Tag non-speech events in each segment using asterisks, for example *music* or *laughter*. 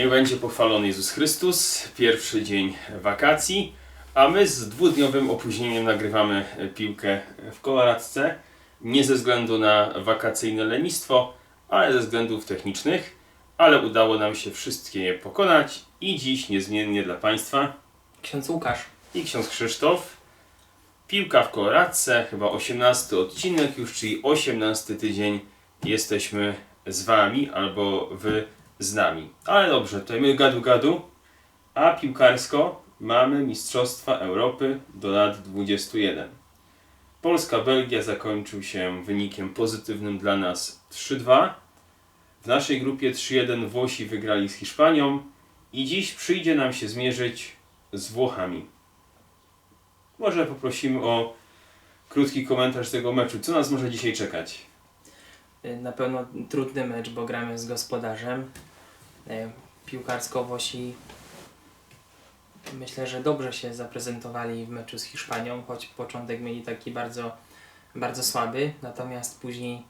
Niech będzie pochwalony Jezus Chrystus, pierwszy dzień wakacji, a my z dwudniowym opóźnieniem nagrywamy piłkę w koloradce. Nie ze względu na wakacyjne lenistwo, ale ze względów technicznych, ale udało nam się wszystkie je pokonać i dziś niezmiennie dla Państwa Ksiądz Łukasz. i ksiądz Krzysztof. Piłka w koloradce, chyba 18 odcinek już, czyli 18 tydzień jesteśmy z Wami albo Wy z nami. Ale dobrze, tutaj my gadu gadu, a piłkarsko mamy Mistrzostwa Europy do lat 21. Polska-Belgia zakończył się wynikiem pozytywnym dla nas 3-2. W naszej grupie 3-1 Włosi wygrali z Hiszpanią i dziś przyjdzie nam się zmierzyć z Włochami. Może poprosimy o krótki komentarz tego meczu. Co nas może dzisiaj czekać? Na pewno trudny mecz, bo gramy z gospodarzem. Y, Piłkarsko Włosi myślę, że dobrze się zaprezentowali w meczu z Hiszpanią, choć początek mieli taki bardzo, bardzo słaby, natomiast później,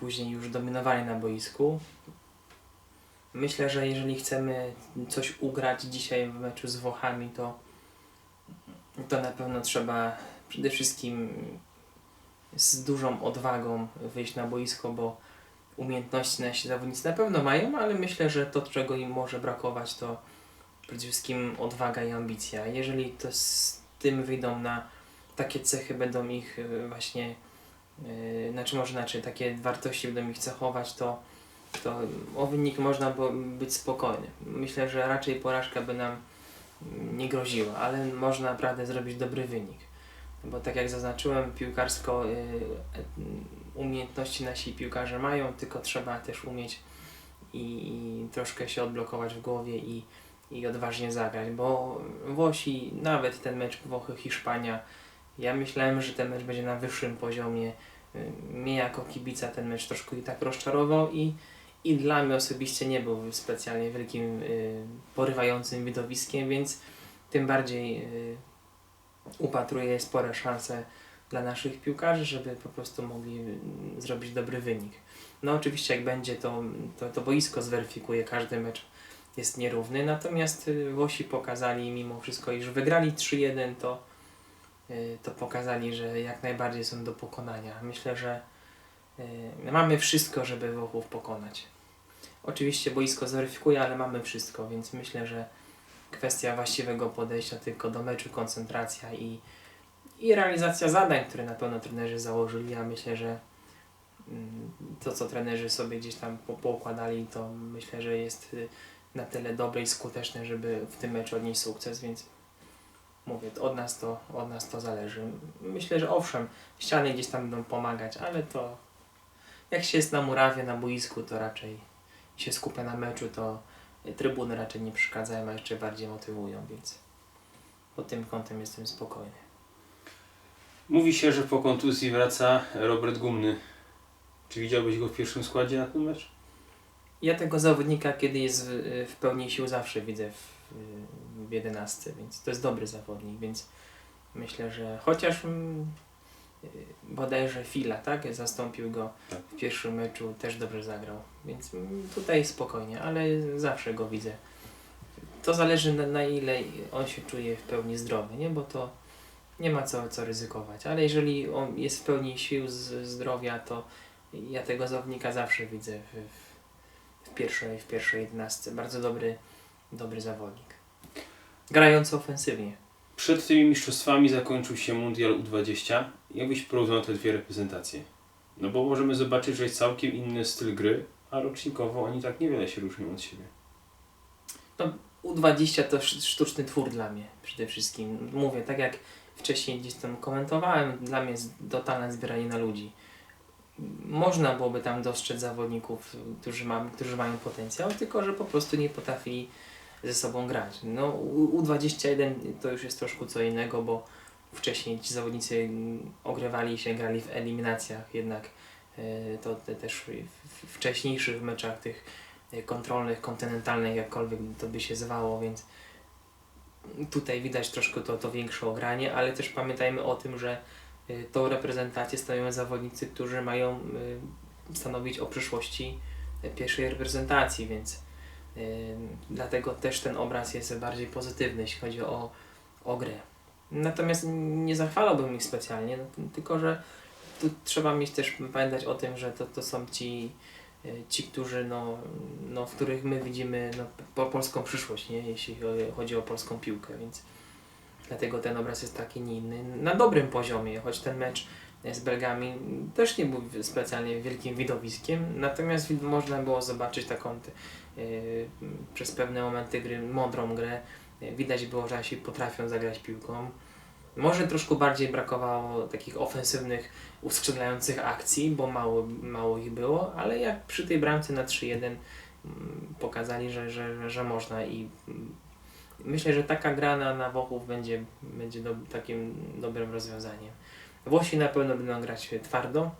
później już dominowali na boisku. Myślę, że jeżeli chcemy coś ugrać dzisiaj w meczu z Włochami, to, to na pewno trzeba przede wszystkim z dużą odwagą wyjść na boisko, bo umiejętności nasi zawodnicy na pewno mają, ale myślę, że to, czego im może brakować, to przede wszystkim odwaga i ambicja. Jeżeli to z tym wyjdą na takie cechy, będą ich y, właśnie, yy, znaczy może inaczej, takie wartości będą ich cechować, to, to o wynik można być spokojny. Myślę, że raczej porażka by nam nie groziła, ale można naprawdę zrobić dobry wynik bo tak jak zaznaczyłem, piłkarsko y, umiejętności nasi piłkarze mają, tylko trzeba też umieć i, i troszkę się odblokować w głowie i, i odważnie zagrać, bo Włosi, nawet ten mecz Włochy-Hiszpania, ja myślałem, że ten mecz będzie na wyższym poziomie. Mnie jako kibica ten mecz troszkę i tak rozczarował i, i dla mnie osobiście nie był specjalnie wielkim, y, porywającym widowiskiem, więc tym bardziej y, upatruję spore szanse dla naszych piłkarzy, żeby po prostu mogli mm, zrobić dobry wynik. No oczywiście jak będzie to, to, to boisko zweryfikuje, każdy mecz jest nierówny, natomiast y, Włosi pokazali mimo wszystko, iż wygrali 3-1, to, y, to pokazali, że jak najbardziej są do pokonania. Myślę, że y, mamy wszystko, żeby Włochów pokonać. Oczywiście boisko zweryfikuje, ale mamy wszystko, więc myślę, że kwestia właściwego podejścia tylko do meczu, koncentracja i, i realizacja zadań, które na pewno trenerzy założyli. Ja myślę, że mm, to, co trenerzy sobie gdzieś tam po- poukładali, to myślę, że jest y, na tyle dobre i skuteczne, żeby w tym meczu odnieść sukces, więc mówię, od nas to, od nas to zależy. Myślę, że owszem, ściany gdzieś tam będą pomagać, ale to jak się jest na murawie, na boisku, to raczej się skupia na meczu, to trybuny raczej nie przeszkadzają, a jeszcze bardziej motywują, więc pod tym kątem jestem spokojny. Mówi się, że po kontuzji wraca Robert Gumny. Czy widziałbyś go w pierwszym składzie na ten mecz? Ja tego zawodnika, kiedy jest w, w pełni sił, zawsze widzę w, w 11, więc to jest dobry zawodnik, więc myślę, że chociaż mm, y, bodajże Fila, tak, zastąpił go Tak. w pierwszym meczu, też dobrze zagrał, więc mm, tutaj spokojnie, ale zawsze go widzę. To zależy na, na ile on się czuje w pełni zdrowy, nie, bo to nie ma co, co ryzykować, ale jeżeli on jest w pełni sił z zdrowia, to ja tego zawodnika zawsze widzę w, w pierwszej, w pierwszej 11. Bardzo dobry, dobry zawodnik. Grający ofensywnie. Przed tymi mistrzostwami zakończył się Mundial U20. Jak byś porównał te dwie reprezentacje? No bo możemy zobaczyć, że jest całkiem inny styl gry, a rocznikowo oni tak niewiele się różnią od siebie. U20 to sz- sztuczny twór dla mnie przede wszystkim. Mówię, tak jak wcześniej gdzieś tam komentowałem, dla mnie jest totalne zbieranie na ludzi. Można byłoby tam dostrzec zawodników, którzy, ma, którzy mają potencjał, tylko że po prostu nie potrafili ze sobą grać. No, U- U21 to już jest troszkę co innego, bo wcześniej ci zawodnicy ogrywali się, grali w eliminacjach, jednak e, to te też w, wcześniejszych meczach tych kontrolnych, kontynentalnych, jakkolwiek to by się zwało, więc tutaj widać troszkę to, to większe ogranie, ale też pamiętajmy o tym, że y, tą reprezentację stanowią zawodnicy, którzy mają y, stanowić o przyszłości y, pierwszej reprezentacji, więc Dlatego też ten obraz jest bardziej pozytywny, jeśli chodzi o, o grę. Natomiast nie zachwalałbym ich specjalnie, tylko że tu trzeba mieć też pamiętać o tym, że to, to są ci, ci którzy, no, no, w których my widzimy no, po, polską przyszłość, nie? jeśli chodzi o polską piłkę, więc dlatego ten obraz jest taki nie inny. Na dobrym poziomie, choć ten mecz z Belgami też nie był specjalnie wielkim widowiskiem, natomiast można było zobaczyć taką yy, przez pewne momenty gry mądrą grę. Widać było, że Asi potrafią zagrać piłką. Może troszkę bardziej brakowało takich ofensywnych, uskrzydlających akcji, bo mało, mało ich było, ale jak przy tej bramce na 3-1 mm, pokazali, że, że, że, można i mm, myślę, że taka gra na, na Włochów będzie, będzie do, takim dobrym rozwiązaniem. Włosi na pewno będą grać twardo,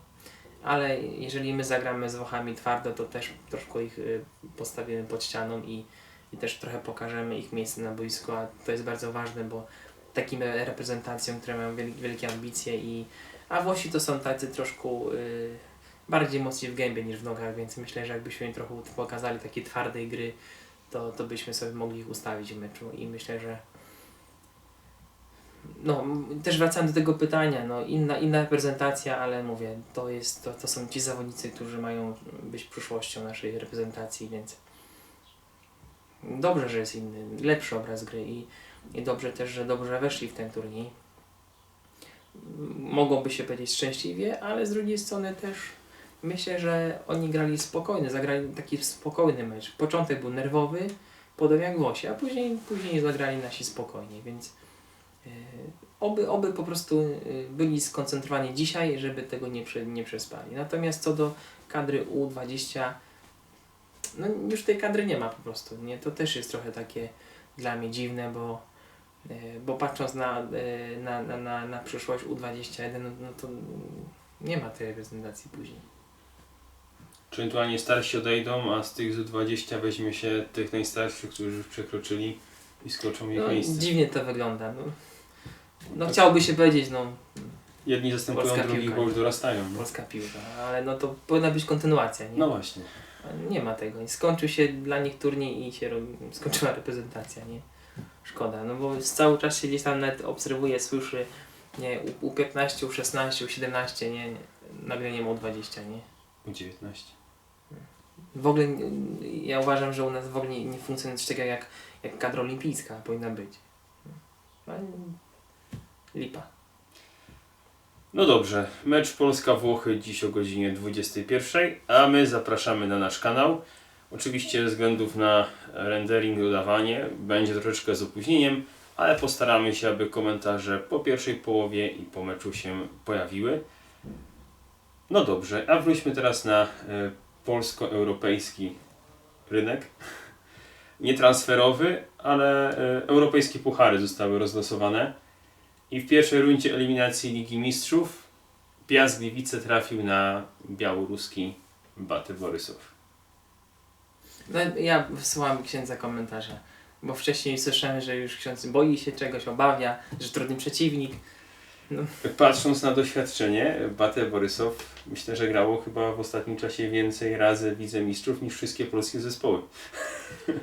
ale jeżeli my zagramy z Włochami twardo, to też troszkę ich y, postawimy pod ścianą i, i też trochę pokażemy ich miejsce na boisku, a to jest bardzo ważne, bo takim reprezentacjom, które mają wiel, wielkie ambicje i a Włosi to są tacy troszkę y, bardziej mocni w gębie niż w nogach, więc myślę, że jakbyśmy im trochę pokazali takiej twardej gry, to, to byśmy sobie mogli ich ustawić w meczu i myślę, że no, też wracam do tego pytania, no inna, inna reprezentacja, ale mówię, to, jest, to, to są ci zawodnicy, którzy mają być przyszłością naszej reprezentacji, więc dobrze, że jest inny, lepszy obraz gry i, i dobrze też, że dobrze weszli w ten turniej. Mogłoby się powiedzieć szczęśliwie, ale z drugiej strony też myślę, że oni grali spokojnie, zagrali taki spokojny mecz. Początek był nerwowy, podobnie jak Włosi, a później, później zagrali nasi spokojnie, więc yy, oby, oby po prostu yy, byli skoncentrowani dzisiaj, żeby tego nie, prze, nie przespali. Natomiast co do kadry U20, no już tej kadry nie ma po prostu, nie? To też jest trochę takie dla mnie dziwne, bo bo patrząc na, yy, na, na, na, na przyszłość U21, no, no to nie ma tej reprezentacji później. Czy ewentualnie starsi odejdą, a z tych z 20 weźmie się tych najstarszych, którzy już przekroczyli i skoczą ich No, miejsce. dziwnie to wygląda. No, no Tak. chciałoby się powiedzieć, no Jedni zastępują Polska drugich, piłka, bo już dorastają. nie? polska piłka, ale no to powinna być kontynuacja, nie? No właśnie. Nie ma tego. Skończył się dla nich turniej i się skończyła reprezentacja, nie? Szkoda, no bo cały czas się gdzieś tam nawet obserwuje, słyszy, nie, u, u 15, u 16, u 17, nie, nie, nagle nie ma u 20, nie? U 19. W ogóle ja uważam, że u nas w ogóle nie, nie funkcjonuje coś takiego jak, jak kadra olimpijska powinna być. Ale lipa. No dobrze, mecz Polska-Włochy dziś o godzinie 21, a my zapraszamy na nasz kanał. Oczywiście ze względów na rendering, dodawanie będzie troszeczkę z opóźnieniem, ale postaramy się, aby komentarze po pierwszej połowie i po meczu się pojawiły. No dobrze, a wróćmy teraz na e, polsko-europejski rynek. Nie transferowy, ale e, europejskie puchary zostały rozlosowane. I w pierwszej rundzie eliminacji Ligi Mistrzów Piast Gliwice trafił na białoruski Batę Borysów. No, ja wysłałam księdza komentarza, bo wcześniej słyszałem, że już ksiądz boi się czegoś, obawia, że trudny przeciwnik. Patrząc na doświadczenie, Batę Borysow myślę, że grało chyba w ostatnim czasie więcej razy w Lidze Mistrzów niż wszystkie polskie zespoły. *laughs*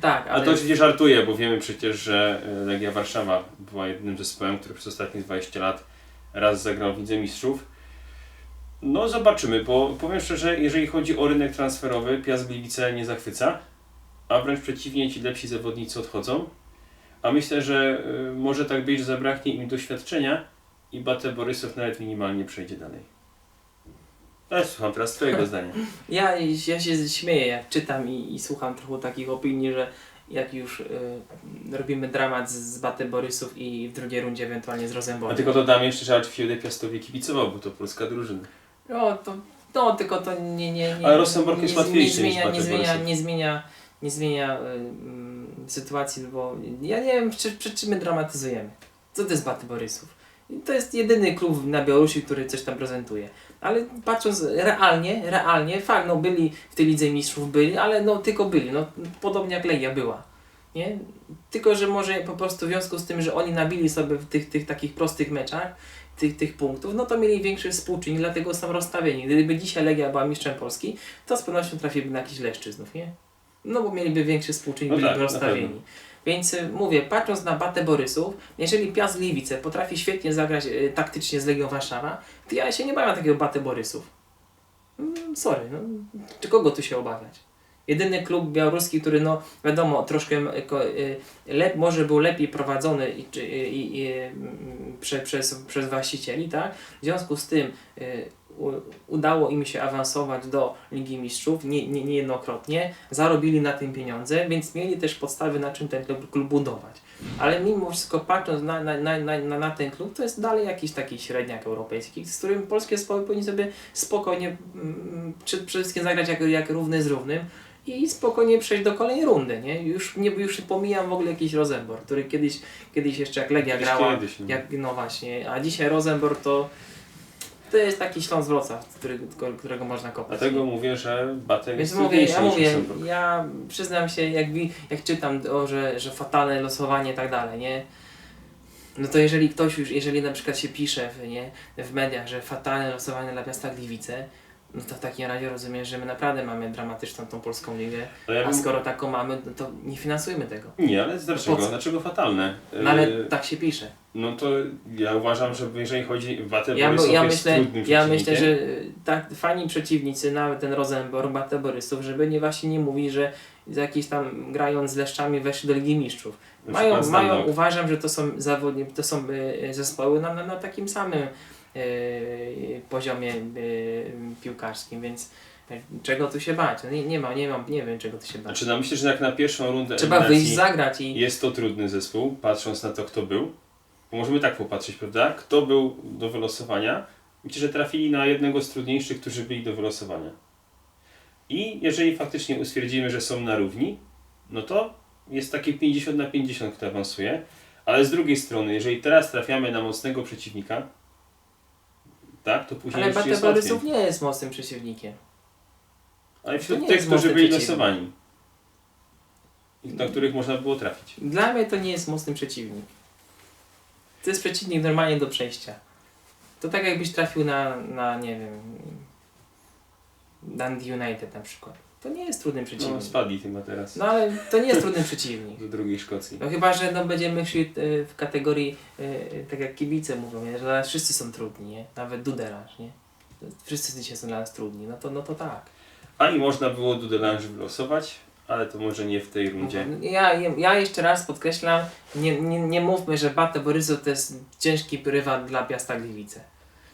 Tak, A ale to oczywiście żartuję, bo wiemy przecież, że e, Legia Warszawa była jednym zespołem, który przez ostatnie 20 lat raz zagrał w Lidze Mistrzów. No zobaczymy, bo powiem szczerze, jeżeli chodzi o rynek transferowy, Piast Gliwice nie zachwyca, a wręcz przeciwnie, ci lepsi zawodnicy odchodzą. A myślę, że y, może tak być, że zabraknie im doświadczenia i Batę Borysow nawet minimalnie przejdzie dalej. Ale słucham teraz Twojego zdania. *laughs* ja, ja się śmieję, jak czytam i, i słucham trochę takich opinii, że jak już y, robimy dramat z, z Baty Borysów i w drugiej rundzie ewentualnie z A Rosenborgiem. tylko dodam jeszcze, że Alfiedę Piastowi kibicował, bo to polska drużyna. No, to, no, tylko to nie, nie, nie, Ale Rosenborg jest nie, nie, łatwiejszy niż zmienia, nie, zmienia, nie zmienia, nie zmienia y, mm, sytuacji, bo ja nie wiem, czy, czym my dramatyzujemy. Co to jest Baty Borysów? To jest jedyny klub na Białorusi, który coś tam prezentuje. Ale patrząc realnie, realnie, fakt, no byli w tej Lidze Mistrzów, byli, ale no tylko byli, no podobnie jak Legia była. Nie? Tylko, że może po prostu w związku z tym, że oni nabili sobie w tych, tych takich prostych meczach, tych, tych punktów, no to mieli większy współczynnik, dlatego są rozstawieni. Gdyby dzisiaj Legia była mistrzem Polski, to z pewnością trafiłby na jakiś Leszczyznów, nie? No bo mieliby większy współczynnik, No byliby tak, rozstawieni. Więc y, mówię, patrząc na Batę Borysów, jeżeli Piast Gliwice potrafi świetnie zagrać y, taktycznie z Legią Warszawa, to ja się nie bawię takiego Baty Borysów. Mm, sorry, no, czy kogo tu się obawiać? Jedyny klub białoruski, który no wiadomo, troszkę ko- y, lep, może był lepiej prowadzony i, czy- i, i, mm, prze, przez, przez właścicieli, tak? W związku z tym u, udało im się awansować do Ligi Mistrzów nie, nie, niejednokrotnie, zarobili na tym pieniądze, więc mieli też podstawy na czym ten klub, klub budować. Ale mimo wszystko patrząc na, na, na, na, na, ten klub, to jest dalej jakiś taki średniak europejski, z którym polskie zespoły powinny sobie spokojnie mm, przede wszystkim zagrać jak, jak równy z równym i spokojnie przejść do kolejnej rundy, nie? Już, nie, już pomijam w ogóle jakiś Rosenborg, który kiedyś, kiedyś jeszcze jak Legia Kiedyś, grała, kiedyś, no. jak, no właśnie, a dzisiaj Rosenborg to to jest taki Śląsk Wrocław, który, którego można kopać. Dlatego mówię, że Batek Więc jest mówię, ja mówię, ja przyznam się, jak, jak czytam, o, że, że fatalne losowanie i tak dalej, nie? No to jeżeli ktoś już, jeżeli na przykład się pisze w, nie, w mediach, że fatalne losowanie dla Piasta Gliwice, no to w takim razie rozumiem, że my naprawdę mamy dramatyczną tą polską ligę, Ale ja a bym... skoro taką mamy, no to nie finansujmy tego. Nie, ale dlaczego? Po co? Dlaczego fatalne? No ale Yy, tak się pisze. No to ja uważam, że jeżeli chodzi o Batę Ja, Borysów ja, jest myślę, trudnym ja myślę, przeciwnikiem. że y, tak fani przeciwnicy, nawet ten Rosenborg, Bate Borysów, żeby nie właśnie nie mówić, że z jakiś tam grając z leszczami weszli do Ligi Mistrzów. Na Mają, przykład mają uważam, że to są zawodni, to są y, zespoły na, na, na takim samym y, poziomie y, piłkarskim, więc y, czego tu się bać? No nie, nie ma, nie mam, nie wiem czego tu się bać. Znaczy no myślę, że jak na pierwszą rundę Trzeba wyjść, zagrać i jest to trudny zespół, patrząc na to kto był. Bo możemy tak popatrzeć, prawda? Kto był do wylosowania? Myślę, że trafili na jednego z trudniejszych, którzy byli do wylosowania. I jeżeli faktycznie utwierdzimy, że są na równi, no to jest takie 50 na 50, kto awansuje. Ale z drugiej strony, jeżeli teraz trafiamy na mocnego przeciwnika, tak, to później ale łatwiej. Borysów nie jest mocnym przeciwnikiem. Ale wśród tych, którzy byli losowani. Na których można było trafić. Dla mnie to nie jest mocny przeciwnik. To jest przeciwnik normalnie do przejścia. To tak jakbyś trafił na, na nie wiem, Dundee United na przykład. To nie jest trudny No, przeciwnik. spadli chyba teraz No ale to nie jest trudny przeciwnik. do drugiej Szkocji. No chyba, że no, będziemy szli y, w kategorii, y, tak jak kibice mówią, nie? że dla nas wszyscy są trudni, nie? Nawet Dudelarz, nie? Wszyscy dzisiaj są dla nas trudni, no to, no to tak. A i można było Dudelange wylosować, ale to może nie w tej rundzie. Ja, ja jeszcze raz podkreślam, nie, nie, nie mówmy, że Bate Borysów to jest ciężki rywal dla Piasta Gliwice.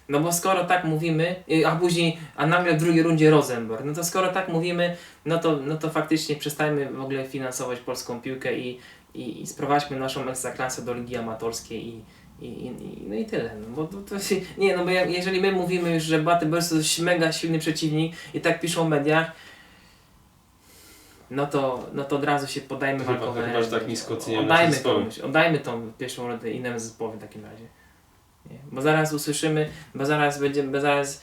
No bo skoro tak mówimy, y, a później, a nagle w drugiej rundzie Rosenborg, no to skoro tak mówimy, no to, no to faktycznie przestajmy w ogóle finansować polską piłkę i, i, i sprowadźmy naszą ekstraklasę do ligi amatorskiej i, i, i, no i tyle. No bo to, to się, nie, no bo ja, jeżeli my mówimy już, że Bate Borysów to mega silny przeciwnik i tak piszą w mediach, no to, no to od razu się podajmy Chyba- walkowe. chyba, że tak nisko oddajmy, komuś, oddajmy tą pierwszą rundę innemu zespołowi w takim razie. Nie? Bo zaraz usłyszymy, bo zaraz będziemy, bo zaraz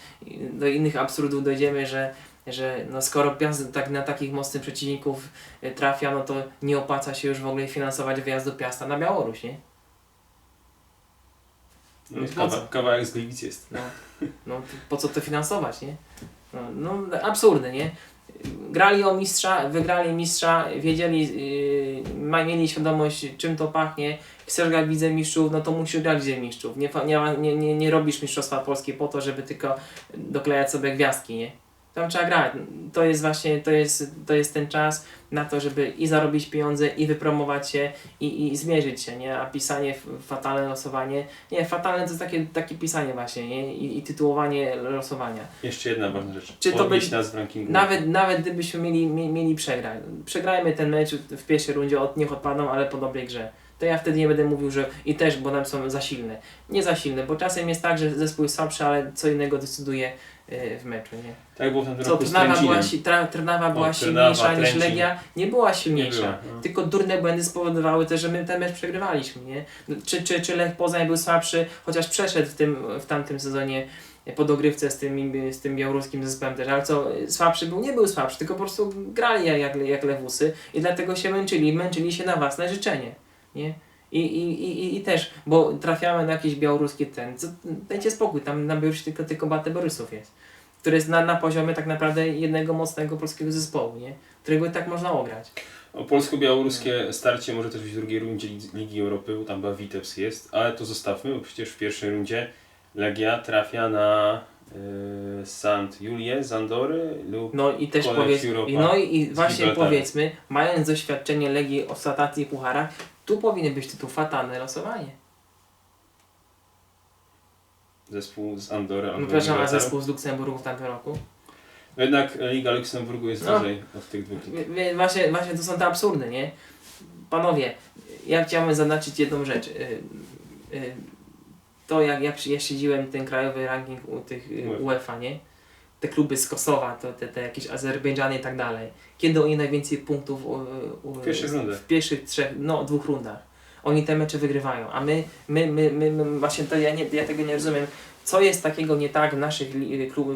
do innych absurdów dojdziemy, że, że no skoro Piast tak na takich mocnych przeciwników y, trafia, no to nie opłaca się już w ogóle finansować wyjazdu Piasta na Białoruś, nie? No, po co? kawałek z Gliwic jest. No, no po co to finansować, nie? No, no absurdy, nie? Grali o mistrza, wygrali mistrza, wiedzieli, yy, mieli świadomość czym to pachnie. Chcesz grać w Lidze Mistrzów, no to musisz grać w Lidze Mistrzów. Nie, nie, nie, nie, robisz Mistrzostwa Polskie po to, żeby tylko doklejać sobie gwiazdki, nie? Tam trzeba grać. To jest właśnie, to jest, to jest ten czas na to, żeby i zarobić pieniądze, i wypromować się, i, i zmierzyć się, nie? A pisanie, fatalne losowanie, nie, fatalne to jest takie, takie pisanie właśnie, nie? I, i tytułowanie losowania. Jeszcze jedna ważna rzecz. Czy to będzie- nas w rankingu. Nawet, nawet gdybyśmy mieli, mie- mieli przegrać, przegrajmy ten mecz w pierwszej rundzie, od niech odpadną, ale po dobrej grze. To ja wtedy nie będę mówił, że i też, bo nam są za silne. Nie za silne, bo czasem jest tak, że zespół jest słabszy, ale co innego decyduje y, w meczu, nie? Tak było w tamtym Co, Trnawa była, si- tra, Trnawa była O, silniejsza Trnawa, niż. Legia? Nie była Nie silniejsza. było, no. Tylko durne błędy spowodowały też, że my ten mecz przegrywaliśmy, nie? Czy, czy, czy Lech Poznań był słabszy, chociaż przeszedł w, tym, w tamtym sezonie po dogrywce z tym, z tym białoruskim zespołem też, ale co, słabszy był? Nie był słabszy, tylko po prostu grali jak, jak lewusy i dlatego się męczyli, męczyli się na własne życzenie, nie? I, i, i, I też, bo trafiamy na jakiś białoruski ten, co, dajcie spokój, tam na Białorusi tylko, tylko Bate Borysów jest, który jest na, na poziomie tak naprawdę jednego mocnego polskiego zespołu, nie? którego i tak można ograć. O polsko-białoruskie starcie może też być w drugiej rundzie Lig- Ligi Europy, bo tam chyba jest, ale to zostawmy, bo przecież w pierwszej rundzie Legia trafia na y, Sant Julię z Andory lub No i też powiedz, Europa no i właśnie powiedzmy, mając doświadczenie Legii o statacji i pucharach, tu powinien być tytuł fatalne losowanie. zespół z Andory No przepraszam, a zespół z Luksemburgu w tamtym roku? No Jednak Liga Luksemburgu jest No. wyżej od tych dwóch lig. Właśnie, właśnie to są te absurdy, nie? Panowie, ja chciałbym zaznaczyć jedną rzecz. Y, y, To jak, jak ja śledziłem ten krajowy ranking u tych. UEFA, nie? Te kluby z Kosowa, to te, te jakieś Azerbejdżany i tak dalej. Kiedy oni najwięcej punktów u, u, W pierwszych w pierwszych trzech, no dwóch rundach. Oni te mecze wygrywają, a my, my, my, my, my właśnie to ja, nie, ja tego nie rozumiem. Co jest takiego nie tak w naszych klub,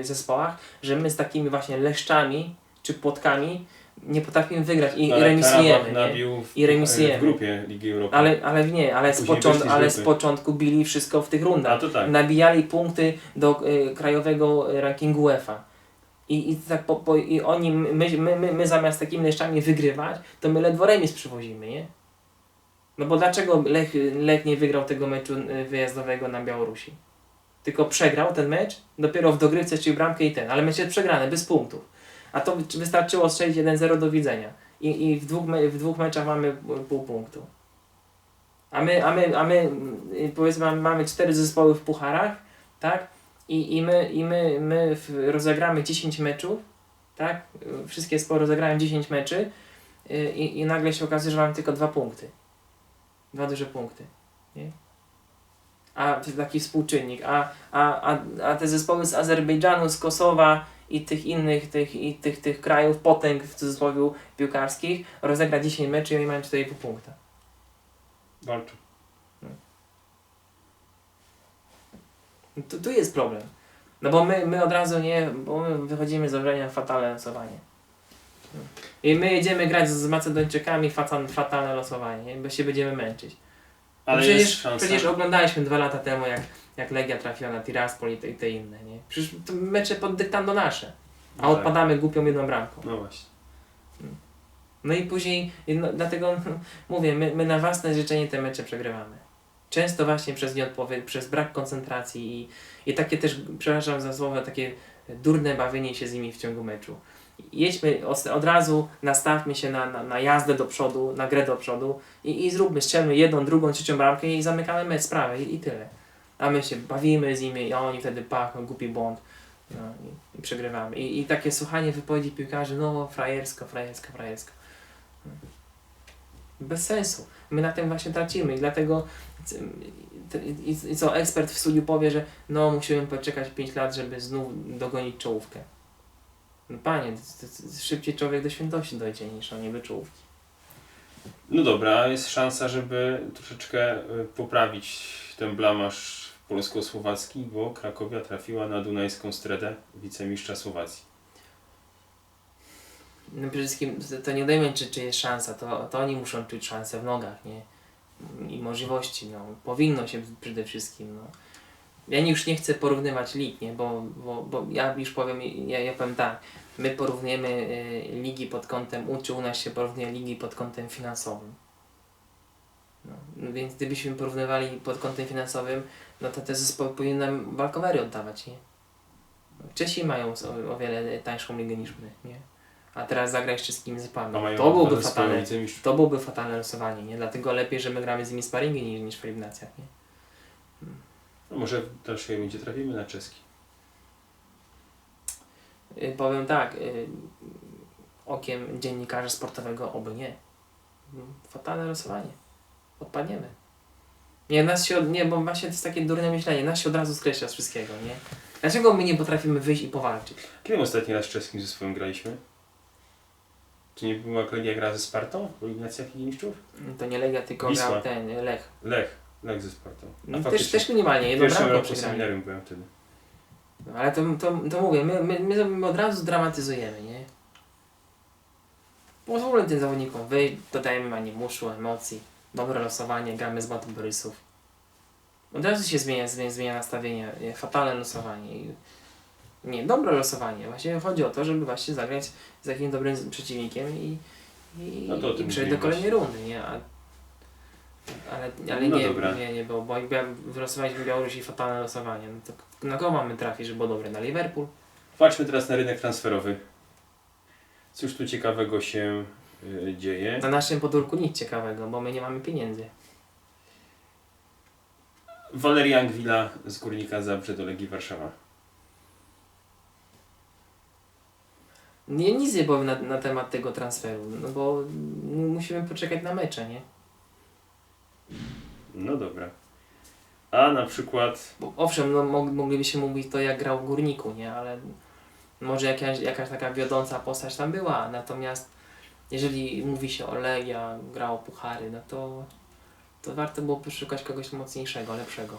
zespołach, że my z takimi właśnie leszczami czy płotkami nie potrafimy wygrać i, Ale remisujemy. Nabił w, I remisujemy. w grupie Ligi Europy. Ale, ale nie, ale z, począt, ale z początku bili wszystko w tych rundach. tak. Nabijali punkty do y, krajowego rankingu UEFA. I, i, tak po, po, I oni, my, my, my, my zamiast takimi leszczami wygrywać, to my ledwo remis przywozimy, nie? No bo dlaczego Lech, Lech nie wygrał tego meczu y, wyjazdowego na Białorusi? Tylko przegrał ten mecz, dopiero w dogrywce czyli bramkę i ten, ale mecz jest przegrany, bez punktów. A to wystarczyło strzelić 1-0 do widzenia. I, i w, dwóch, me- w dwóch meczach mamy pół punktu. A my, a my, a my y, powiedzmy mamy- cztery zespoły w pucharach, tak? I, i my, i my, my rozegramy 10 meczów, tak? Wszystkie zespoły rozegrają 10 meczy y, i, i nagle się okazuje, że mamy tylko dwa punkty. Dwa duże punkty. Nie? A taki współczynnik. A, a, a, a te zespoły z Azerbejdżanu, z Kosowa i tych innych tych, i tych, tych krajów, potęg w cudzysłowie piłkarskich, rozegra 10 meczy i oni mają 4,5 punkta. Walczą. Tu, tu jest problem. No bo my, my od razu nie, bo my wychodzimy z założenia fatalne losowanie. I my jedziemy grać z Macedończykami fatal, fatalne losowanie, nie? bo się będziemy męczyć. Ale przecież, jest szansa. przecież oglądaliśmy dwa lata temu, jak, jak Legia trafiła na Tiraspol i te, i te inne. Nie? Przecież to mecze pod dyktando nasze. A No tak. odpadamy głupią jedną bramką. No właśnie. No i później, no, dlatego *laughs* mówię, my, my na własne życzenie te mecze przegrywamy. Często właśnie przez nieodpowiedź, przez brak koncentracji i, i takie też, przepraszam za słowo, takie durne bawienie się z nimi w ciągu meczu. Jedźmy od, od razu, nastawmy się na, na, na jazdę do przodu, na grę do przodu i, i zróbmy, strzelmy jedną, drugą, trzecią bramkę i zamykamy mecz, sprawę i, i tyle. A my się bawimy z nimi i oni wtedy pachną, głupi błąd no, i, i przegrywamy. I, I takie słuchanie wypowiedzi piłkarzy, no frajersko, frajersko, frajersko. Bez sensu. My na tym właśnie tracimy i dlatego i, i, co ekspert w studiu powie, że no musimy poczekać 5 lat, żeby znów dogonić czołówkę. No panie, to, to, to szybciej człowiek do świętości dojdzie niż on nie do czołówki. No dobra, jest szansa, żeby troszeczkę y, poprawić ten blamaż polsko-słowacki, bo Krakowia trafiła na Dunajską Stredę wicemistrza Słowacji. No przede wszystkim to- nie dajmy czy, czy jest szansa, to, to oni muszą czuć szansę w nogach, nie? I możliwości, no. Powinno się przede wszystkim, no. Ja już nie chcę porównywać lig, nie? Bo, bo, bo ja już powiem, ja, ja powiem tak, my porównujemy y, ligi pod kątem, u, czy u nas się porównuje ligi pod kątem finansowym. No, no więc gdybyśmy porównywali pod kątem finansowym, no to te zespoły powinny nam walkowery oddawać, nie? Czesi mają o, wiele tańszą ligę niż my, nie? A teraz zagrać z wszystkimi zespołami. A mają To byłoby fatalne. To byłoby fatalne losowanie, nie? Dlatego lepiej, że my gramy z nimi sparingi niż, niż w eliminacjach, nie? No może w dalszej rundzie trafimy na czeski. Y, powiem tak, y, okiem dziennikarza sportowego oby nie. Mm, Fatalne losowanie. Odpadniemy. Nie, nas się, od- nie, bo właśnie to jest takie durne myślenie, nas się od razu skreśla z wszystkiego, nie? Dlaczego my nie potrafimy wyjść i powalczyć? Kiedy ostatni raz z czeskim zespołem graliśmy? Czy nie była Legia gra ze Spartą w eliminacjach Ligi Mistrzów? Mm, To nie Legia, tylko Wisła. grał ten, Lech. Lech. Lech ze Spartą. No, też, też minimalnie, jedną pierwszym roku przegrali. seminarium byłem wtedy. No, ale to, to, to mówię, my, my, my, my od razu dramatyzujemy, nie? Pozwólmy tym zawodnikom wyjść, dodajemy animuszu, emocji, dobre losowanie, gramy z Batu Borysów. Od razu się zmienia, zmienia, zmienia nastawienie, nie? fatalne losowanie. Nie, dobre losowanie. Właśnie chodzi o to, żeby właśnie zagrać z jakimś dobrym przeciwnikiem i, i, No i przejść do kolejnej rundy, nie? A, ale ale No nie, dobra. nie, nie było, bo jak bia- wylosowaliśmy Białorusi fatalne losowanie. No to na kogo mamy trafić, żeby było dobre? Na Liverpool? Patrzmy teraz na rynek transferowy. Cóż tu ciekawego się dzieje? Na naszym podwórku nic ciekawego, bo my nie mamy pieniędzy. Walerian Gwila z Górnika Zabrze do Legii Warszawa. Nie, nic nie powiem na, na temat tego transferu, no bo musimy poczekać na mecze, nie? No dobra. A na przykład Bo, owszem, no, mog, moglibyśmy mówić to jak grał w Górniku, nie? Ale może jakaś, jakaś taka wiodąca postać tam była, natomiast jeżeli mówi się o Legia, grał o Puchary, no to, to warto było poszukać kogoś mocniejszego, lepszego.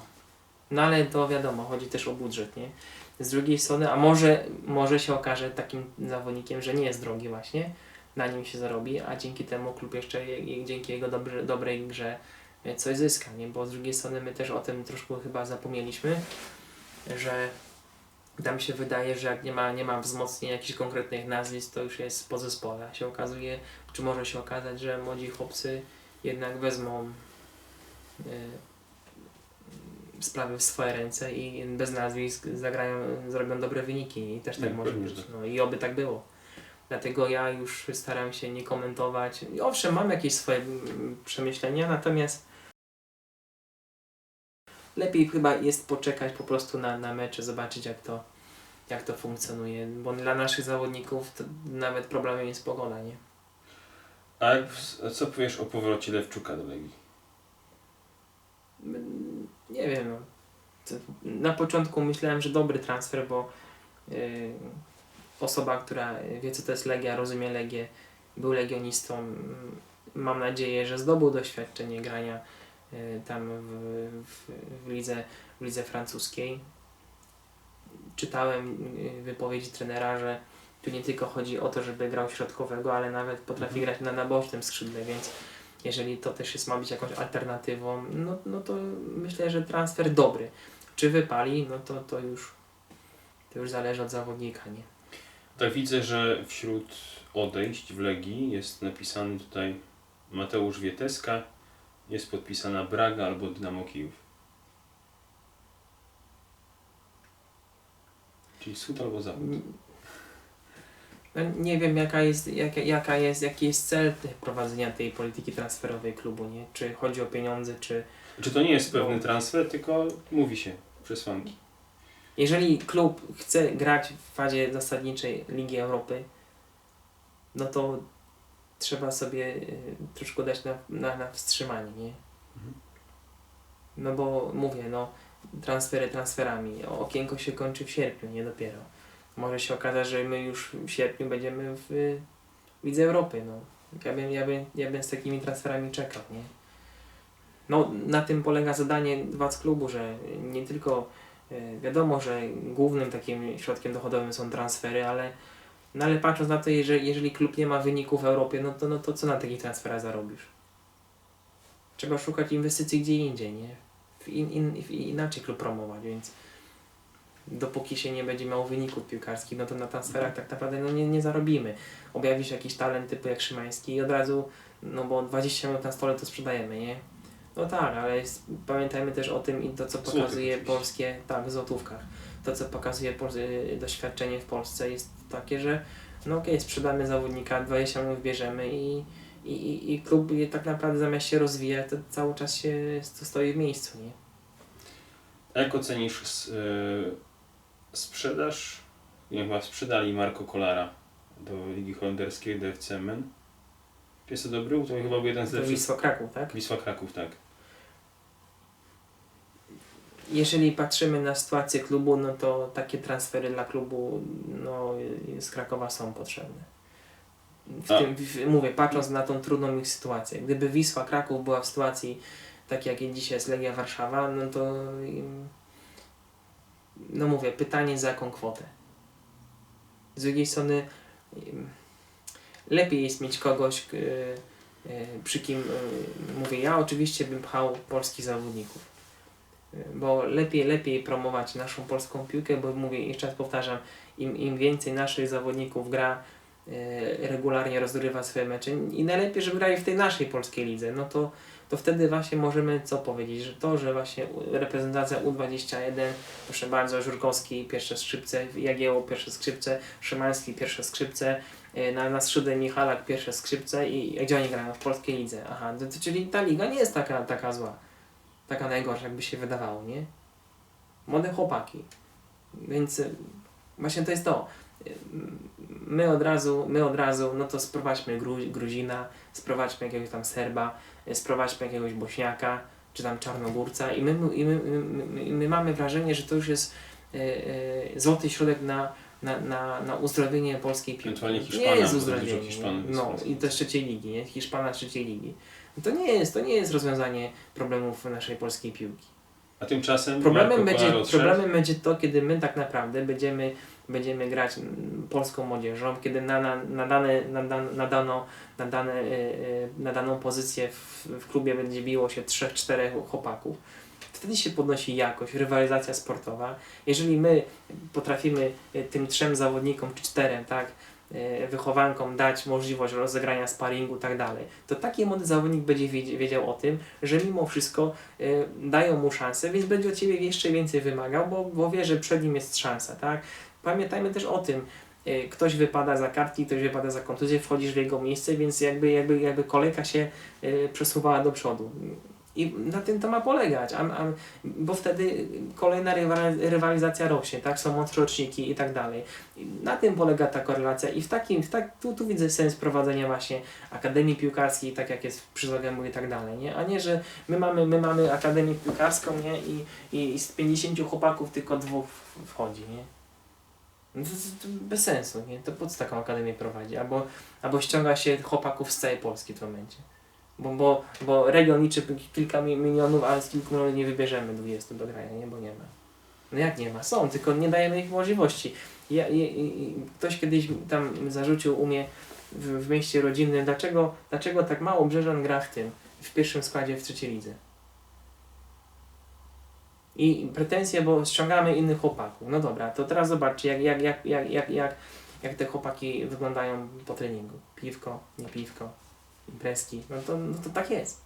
No ale to wiadomo, chodzi też o budżet, nie? Z drugiej strony, a może, może się okaże takim zawodnikiem, że nie jest drogi właśnie, na nim się zarobi, a dzięki temu klub jeszcze je, je, dzięki jego dobrej grze e, coś zyska, nie? Bo z drugiej strony my też o tym troszkę chyba zapomnieliśmy, że tam się wydaje, że jak nie ma, nie ma wzmocnienia jakichś konkretnych nazwisk, to już jest po zespole. Się okazuje, czy może się okazać, że młodzi chłopcy jednak wezmą y, sprawy w swoje ręce i bez nazwisk zagrają, zrobią dobre wyniki i też tak Nie, może pewnie, być. tak. No i oby tak było. Dlatego ja już staram się nie komentować. Owszem, mam jakieś swoje mm, przemyślenia, natomiast lepiej chyba jest poczekać po prostu na, na mecze, zobaczyć jak to, jak to funkcjonuje, bo dla naszych zawodników to nawet problemem jest pogoda, nie? A co powiesz o powrocie Lewczuka do Legii? Mm, Nie wiem. No. Na początku myślałem, że dobry transfer, bo yy, osoba, która wie co to jest Legia, rozumie Legię, był legionistą. mm, Mam nadzieję, że zdobył doświadczenie grania tam w, w, w, lidze, w lidze francuskiej. Czytałem yy, wypowiedzi trenera, że tu nie tylko chodzi o to, żeby grał środkowego, ale nawet potrafi Mhm. grać na nabocznym skrzydle, więc jeżeli to też jest, ma być jakąś alternatywą, no, no to myślę, że transfer dobry. Czy wypali, no to, to już to już zależy od zawodnika, nie? Tak widzę, że wśród odejść w Legii jest napisany tutaj Mateusz Wieteska, jest podpisana Braga albo Dynamo Kijów. Czyli wschód albo zachód. No, nie wiem jaka jest, jaka, jaka jest, jaki jest cel prowadzenia tej polityki transferowej klubu, nie? Czy chodzi o pieniądze, czy Czy to nie jest pewny transfer, tylko mówi się przesłanki. jeżeli klub chce grać w fazie zasadniczej Ligi Europy, no to trzeba sobie y, troszkę dać na, na, na wstrzymanie, nie? Mhm. No bo mówię, no transfery transferami. Okienko się kończy w sierpniu, nie dopiero. Może się okazać, że my już w sierpniu będziemy w Lidze Europy, no. Ja bym, ja, bym, ja bym z takimi transferami czekał, nie? No, na tym polega zadanie władz klubu, że nie tylko y, wiadomo, że głównym takim środkiem dochodowym są transfery, ale, no, ale patrząc na to, jeżeli, jeżeli klub nie ma wyników w Europie, no to, no to co na takich transferach zarobisz? Trzeba szukać inwestycji gdzie indziej, nie? W in, in, w inaczej klub promować, więc dopóki się nie będzie miało wyników piłkarskich, no to na transferach tak naprawdę no nie, nie zarobimy. Objawi się jakiś talent typu jak Szymański i od razu, no bo 20 minut na stole to sprzedajemy, nie? No tak, ale jest, pamiętajmy też o tym i to, co pokazuje polskie, tak, w złotówkach. To, co pokazuje doświadczenie w Polsce jest takie, że no okej, sprzedamy zawodnika, 20 minut bierzemy i, i, i, klub je tak naprawdę zamiast się rozwijać, to cały czas się sto- stoi w miejscu, nie? Jak ocenisz s- y, sprzedaż? Jak chyba sprzedali Marco Kolara do Ligi Holenderskiej, do FC Men. Jest to dobry? To chyba był jeden z lepszych. Wisła Kraków, tak? Wisła Kraków, tak. Jeżeli patrzymy na sytuację klubu, no to takie transfery dla klubu no, z Krakowa są potrzebne. W A. tym, w, mówię, patrząc na tą trudną ich sytuację. Gdyby Wisła Kraków była w sytuacji takiej, jak dzisiaj jest Legia Warszawa, no to no mówię, pytanie za jaką kwotę. Z drugiej strony lepiej jest mieć kogoś, k- y, przy kim, y, mówię, ja oczywiście bym pchał polskich zawodników Y, Bo lepiej, lepiej promować naszą polską piłkę, bo mówię, jeszcze raz powtarzam, im, im więcej naszych zawodników gra, y, regularnie rozgrywa swoje mecze i najlepiej, żeby grali w tej naszej polskiej lidze, no to, to wtedy właśnie możemy co powiedzieć, że to, że właśnie reprezentacja U21, proszę bardzo, Żurkowski pierwsze skrzypce, Jagiełło pierwsze skrzypce, Szymański pierwsze skrzypce, y, na, na skrzydle Michalak pierwsze skrzypce i gdzie oni grają? W polskiej lidze. Aha, to, czyli ta liga nie jest taka, taka zła, taka najgorsza, jakby się wydawało, nie? Młode chłopaki. Więc y, właśnie to jest to. My od razu, my od razu, no to sprowadźmy Gru, Gruzina, sprowadźmy jakiegoś tam Serba, y, sprowadźmy jakiegoś Bośniaka, czy tam Czarnogórca i my, i my, my, my, my mamy wrażenie, że to już jest y, y, złoty środek na, na, na, na uzdrowienie polskiej piłki. Ewentualnie nie jest uzdrowienie. No i też trzeciej ligi, nie? Hiszpana trzeciej ligi. To nie jest, to nie jest rozwiązanie problemów naszej polskiej piłki. A tymczasem Problemem będzie, problemem będzie to, kiedy my tak naprawdę będziemy, będziemy grać polską młodzieżą, kiedy na, na, na, dane, na, na, dano, na, dane, y, y, na daną pozycję w, w klubie będzie biło się trzech, czterech chłopaków. Wtedy się podnosi jakość, rywalizacja sportowa. Jeżeli my potrafimy y, tym trzem zawodnikom, czy czterem, tak, wychowankom dać możliwość rozegrania sparingu i tak dalej, to taki młody zawodnik będzie wiedz- wiedział o tym, że mimo wszystko y, dają mu szansę, więc będzie od Ciebie jeszcze więcej wymagał, bo, bo wie, że przed nim jest szansa, tak? Pamiętajmy też o tym, y, ktoś wypada za kartki, ktoś wypada za kontuzję, wchodzisz w jego miejsce, więc jakby, jakby, jakby kolejka się przesuwała do przodu. I na tym to ma polegać, a, a, bo wtedy kolejna rywal- rywalizacja rośnie, tak? Są młodsze roczniki i tak dalej. I na tym polega ta korelacja i w takim, w tak, tu, tu widzę sens prowadzenia właśnie Akademii Piłkarskiej, tak jak jest przy Zagębu i tak dalej, nie? A nie, że my mamy, my mamy Akademię Piłkarską, nie? I, i, i z 50 chłopaków tylko dwóch w- wchodzi, nie? No to, to, to bez sensu, nie? To po co taką akademię prowadzi? Albo, albo ściąga się chłopaków z całej Polski w tym momencie. Bo, bo, bo region liczy kilka mi- milionów, ale z kilku milionów nie wybierzemy 20 do grania, nie? Bo nie ma. No jak nie ma? Są, tylko nie dajemy ich możliwości. Ja, ktoś kiedyś tam zarzucił u mnie w, w mieście rodzinnym, dlaczego, dlaczego tak mało Brzeżan gra w tym, w pierwszym składzie w trzeciej lidze. I pretensje, bo ściągamy innych chłopaków. No dobra, to teraz zobaczcie, jak, jak, jak, jak, jak, jak, jak te chłopaki wyglądają po treningu. Piwko, nie piwko, imprezki. No to, no to tak jest.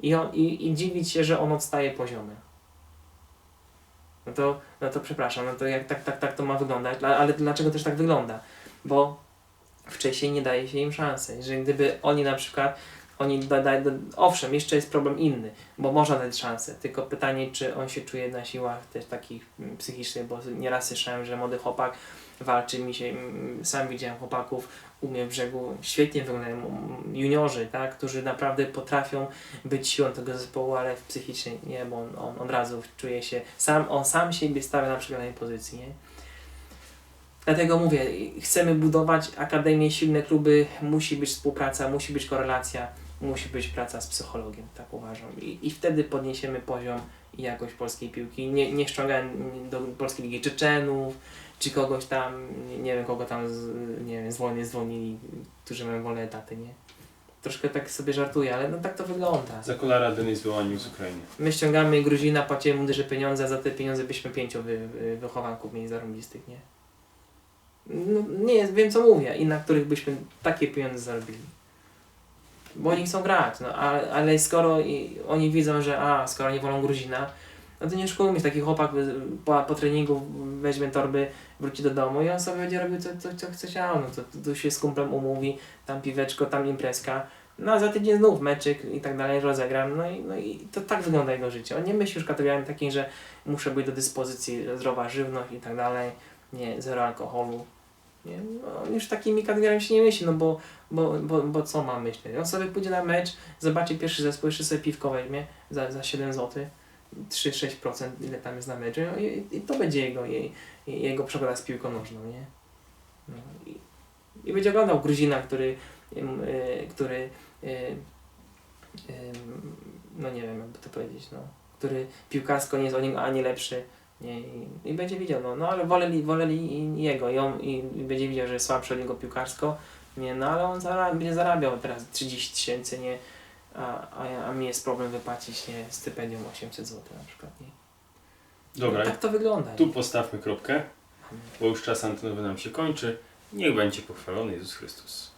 I, on, i, I dziwić się, że on odstaje poziomem. No to, no to przepraszam, no to jak tak, tak, tak to ma wyglądać, ale dlaczego też tak wygląda? Bo wcześniej nie daje się im szansy. Że gdyby oni na przykład, oni da, da, da, owszem, jeszcze jest problem inny, bo można dać szansę, tylko pytanie, czy on się czuje na siłach też takich mm, psychicznych, bo nieraz słyszałem, że młody chłopak walczy, mi się, mm, sam widziałem chłopaków u mnie w brzegu, świetnie wyglądają juniorzy, tak, którzy naprawdę potrafią być siłą tego zespołu, ale psychicznie nie, bo on, on od razu czuje się, sam, on sam siebie stawia na przegranej pozycji, nie? Dlatego mówię, chcemy budować akademię, silne kluby, musi być współpraca, musi być korelacja, musi być praca z psychologiem, tak uważam. I, i wtedy podniesiemy poziom i jakość polskiej piłki. Nie, nie ściągałem do Polskiej Ligi Czeczenów, czy kogoś tam, nie, wiem kogo tam z, nie wiem, z wojny zwolnili, którzy mają wolne etaty, nie? Troszkę tak sobie żartuję, ale no tak to wygląda. Za Kolara Denis wyłonił z Ukrainy. My ściągamy Gruzina, płacimy mu duże pieniądze, a za te pieniądze byśmy pięciu wy, wy, wychowanków mieli zarąbistych, nie? No, nie jest, wiem co mówię i na których byśmy takie pieniądze zarobili. Bo oni chcą grać, no ale, ale skoro i oni widzą, że a, skoro nie wolą Gruzina, no to nie szukujmy taki chłopak po, po treningu weźmie torby, wróci do domu i on sobie będzie robił co, chce chciał, no to, to, to się z kumplem umówi, tam piweczko, tam imprezka, no a za tydzień znów meczyk i tak dalej rozegram, no i, no i to tak wygląda jego życie. On nie myśli już kategoriami takim, że muszę być do dyspozycji zdrowa żywność i tak dalej, nie, zero alkoholu. Nie, no, on już takimi kategoriami się nie myśli, no bo, bo, bo, bo co ma myśleć? On sobie pójdzie na mecz, zobaczy pierwszy zespół, jeszcze sobie piwko weźmie za, za 7 zł, 3-6% ile tam jest na meczu i, i to będzie jego, jej, jego przygoda z piłką nożną, nie? No, i, I będzie oglądał Gruzina, który, y, który y, ym, no nie wiem jakby to powiedzieć, no, który piłkarsko nie jest o nim ani lepszy, nie, i, i będzie widział, no, no ale woleli, woleli jego i on i, i będzie widział, że jest słabszy od niego piłkarsko, nie, no ale on zarabia, będzie zarabiał teraz 30 tysięcy, nie, a, a, a mi jest problem wypłacić nie, stypendium 800 zł na przykład. Nie? Dobra, No, tak to wygląda. tu nie? postawmy kropkę, bo już czas antenowy nam się kończy. Niech będzie pochwalony Jezus Chrystus.